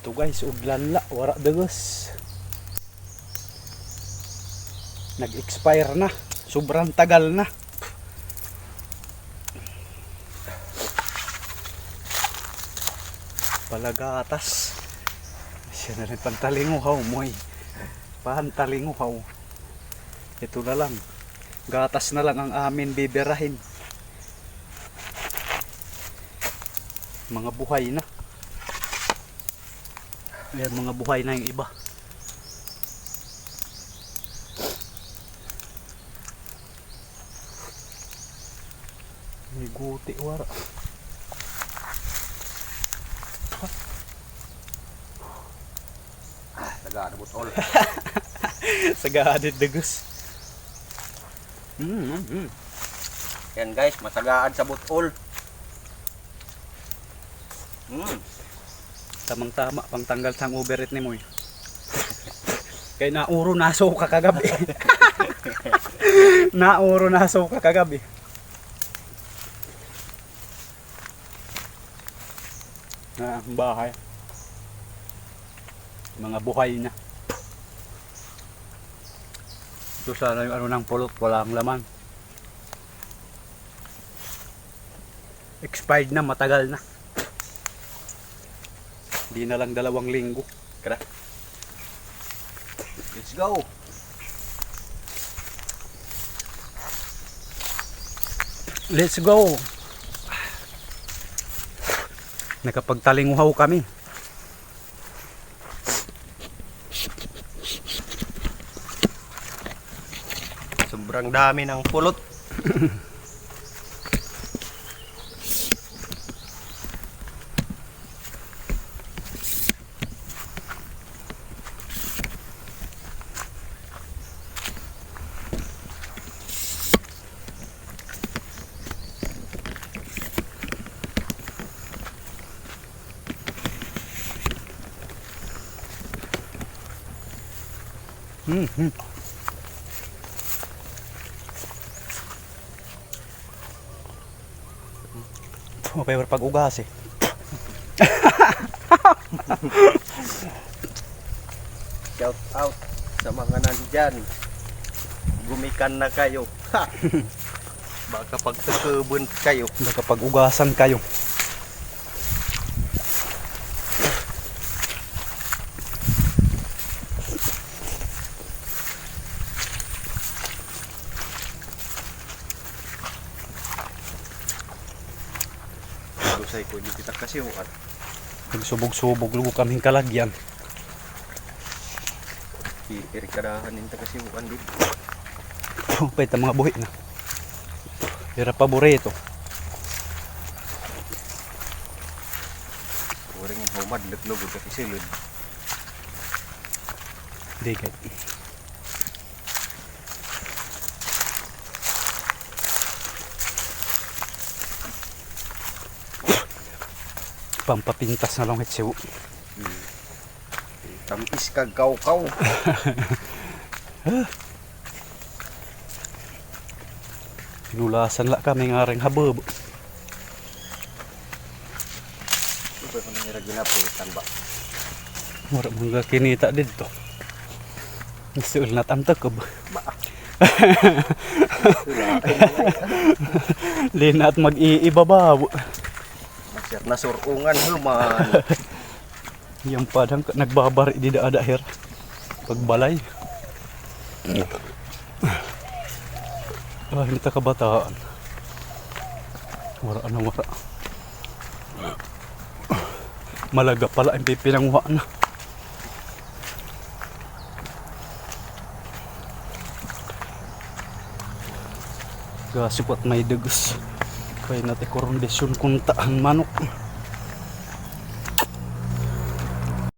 Ito guys, udlan la, wara dagos. Nag-expire na. Sobrang tagal na. Palagatas. Siya na rin pantalinguhaw mo ay. Pantalinguhaw. Ito na lang. Gatas na lang ang amin bibirahin. Mga buhay na. Ayan, mga buhay na yung iba. May guti wara. Taga-abot all. Sagaadid dagos. Mm, mm, mm. Yan guys, matagaan sa butol. Mm. Tamang tama, pang tanggal sang overit ni mo eh. Kaya nauro naso ka kagabi. nauro naso ka kagabi. Na ang bahay. Mga buhay na. Ito sana yung ano ng pulot, walang laman. Expired na, matagal na. Hindi na lang dalawang linggo. Kara. Let's go. Let's go! Nakapagtalinguhaw kami. Sobrang dami ng pulot. Hmm, hmm. Okay, pag ugas eh. Shout out sa mga nandyan. Gumikan na kayo. Baka pagkakabun kayo. Baka pag ugasan kayo. Lusay ko, hindi kita kasi yung ano. Nagsubog-subog lugo kaming kalagyan. Irikadahan din kasi yung ano. Okay, ta mga buhi na. Pero paborito. Uring humad, lutlog, kasi silod. Hindi Pampapintas na lang hitsiw. Tampis kag kaw-kaw. Pinulasan la kami nga ring habab. Ito ginaputan ba? Mura mga kinita dito. Gusto na tamtak ko ba? Lina at mag-iibaba. Masyat na surungan human. Yung padang nagbabari di da her. Pagbalay. Ah, hindi ta kabataan. Wara na wara. Malaga pala ang pipinanguha na. Gasip at may dugus. Kaya natin kondisyon kung taan manok.